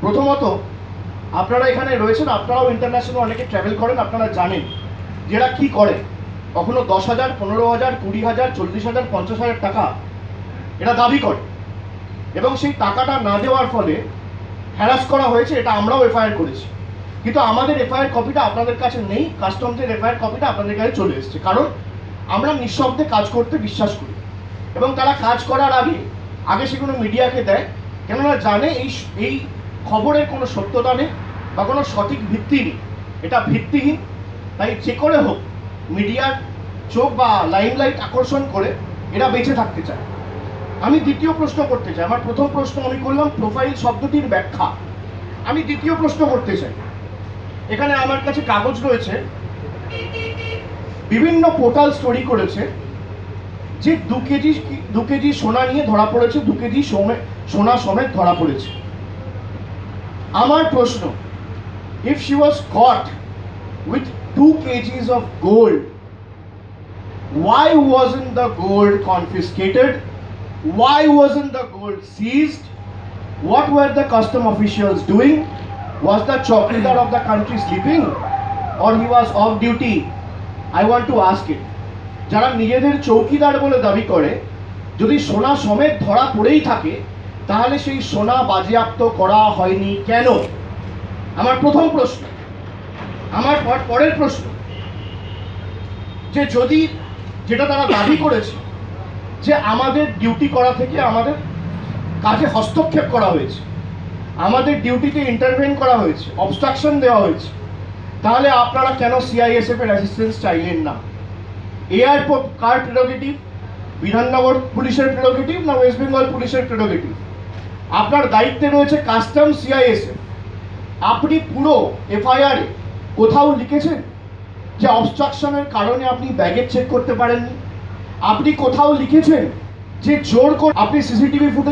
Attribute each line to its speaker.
Speaker 1: প্রথমত, আপনারা এখানে রয়েছেন, আপনারাও ইন্টারন্যাশনাল অনেকে ট্রাভেল করেন, আপনারা জানেন যে এরা কী করে। কখনো দশ হাজার, পনেরো হাজার, কুড়ি হাজার, চল্লিশ হাজার, পঞ্চাশ হাজার টাকা এটা দাবি করে। এবং সেই টাকাটা না দেওয়ার ফলে হ্যারাস করা হয়েছে, এটা আমরাও এফআইআর করেছি। কিন্তু আমাদের এফআইআর কপিটা আপনাদের কাছে নেই কাস্টমসের এফআইআর কপিটা আপনাদের কাছে চলে এসেছে। কারণ আমরা নিঃশব্দে কাজ করতে বিশ্বাস করি। এবং তারা কাজ করার আগে আগে সেগুলো মিডিয়াকে দেয় কেননা জানে এই এই খবরের কোনো সত্যতা নেই বা কোনো সঠিক ভিত্তি নেই। এটা ভিত্তিহীন। তাই যে করে হোক, মিডিয়ার চোখ বা লাইমলাইট আকর্ষণ করে এরা বেঁচে থাকতে চায়। আমি দ্বিতীয় প্রশ্ন করতে চাই। আমার প্রথম প্রশ্ন আমি করলাম প্রোফাইল শব্দটির ব্যাখ্যা। আমি দ্বিতীয় প্রশ্ন করতে চাই। এখানে আমার কাছে কাগজ রয়েছে। বিভিন্ন পোর্টাল স্টোরি করেছে। যে দু কেজি দু কেজি সোনা নিয়ে ধরা পড়েছে দু কেজি সোমে- সোনা সমেত ধরা পড়েছে আমার প্রশ্ন if she was caught with two kgs of gold why wasn't the gold confiscated? Why wasn't the gold seized? What were the custom officials doing? Was the chowkidar of the country sleeping? Or he was off duty? I want to ask it. যারা নিজেদের চৌকিদার বলে দাবি করে, যদি সোনা সমেত ধরা পড়েই থাকে, তাহলে সেই সোনা বাজেয়াপ্ত করা হয়নি কেন? আমার প্রথম প্রশ্ন। আমার পর- পরের প্রশ্ন। যে যদি, যেটা তারা দাবি করেছে, যে আমাদের ডিউটি করা থেকে আমাদের কাজে হস্তক্ষেপ করা হয়েছে, আমাদের ডিউটিতে ইন্টারভেন করা হয়েছে অবস্ট্রাকশন দেওয়া হয়েছে, তাহলে আপনারা কেন সিআইএসএফ এর অ্যাসিস্ট্যান্স চাইলেন না? এয়ারপোর্ট কার প্রেরোগেটিভ বিধাননগর পুলিশের প্রেরোগেটিভ না ওয়েস্ট বেঙ্গল পুলিশের প্রেরোগেটিভ আপনার দায়িত্বে রয়েছে কাস্টম সিআইএসএফ আপনি পুরো এফআইআরে কোথাও লিখেছেন যে অবস্ট্রাকশনের কারণে আপনি ব্যাগেজ চেক করতে পারেননি? আপনি কোথাও লিখেছেন যে জোর করে আপনি সিসিটিভি ফুটেজ